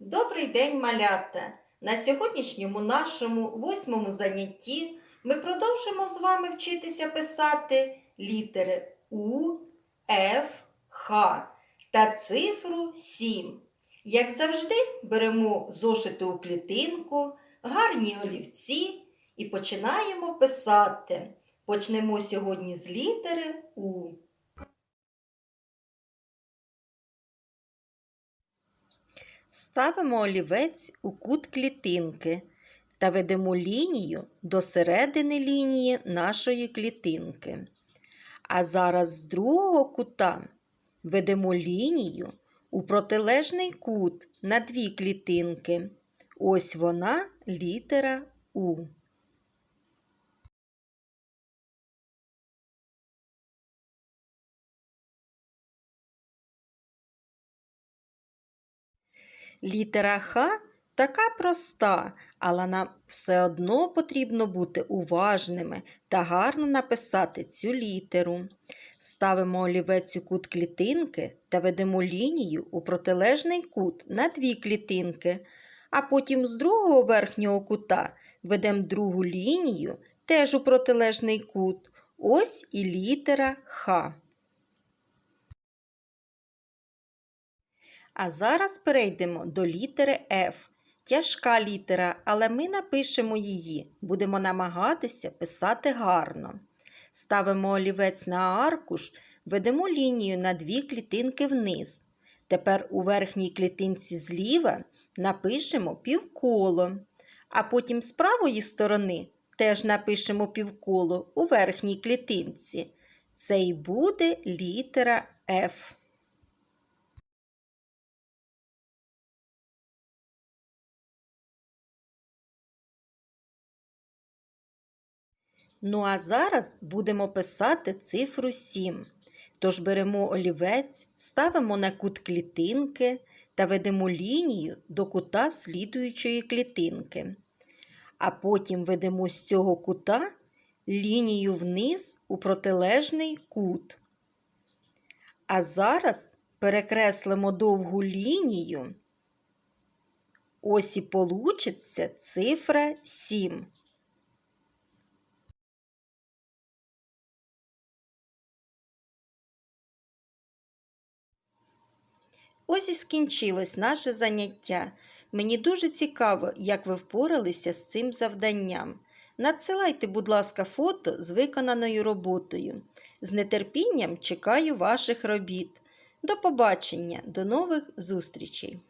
Добрий день, малята! На сьогоднішньому нашому восьмому занятті ми продовжимо з вами вчитися писати літери У, Ф, Х та цифру 7. Як завжди, беремо зошити у клітинку, гарні олівці і починаємо писати. Почнемо сьогодні з літери У. Ставимо олівець у кут клітинки та ведемо лінію до середини лінії нашої клітинки. А зараз з другого кута ведемо лінію у протилежний кут на дві клітинки. Ось вона літера У. Літера Х така проста, але нам все одно потрібно бути уважними та гарно написати цю літеру. Ставимо олівець у кут клітинки та ведемо лінію у протилежний кут на дві клітинки, а потім з другого верхнього кута ведемо другу лінію теж у протилежний кут. Ось і літера Х. А зараз перейдемо до літери F. Тяжка літера, але ми напишемо її. Будемо намагатися писати гарно. Ставимо олівець на аркуш, ведемо лінію на дві клітинки вниз. Тепер у верхній клітинці зліва напишемо півколо, а потім з правої сторони теж напишемо півколо у верхній клітинці. Це і буде літера F. Ну а зараз будемо писати цифру 7. Тож беремо олівець, ставимо на кут клітинки та ведемо лінію до кута слідуючої клітинки. А потім ведемо з цього кута лінію вниз у протилежний кут. А зараз перекреслимо довгу лінію. Ось і получиться цифра 7. Ось і скінчилось наше заняття. Мені дуже цікаво, як ви впоралися з цим завданням. Надсилайте, будь ласка, фото з виконаною роботою. З нетерпінням чекаю ваших робіт. До побачення, до нових зустрічей!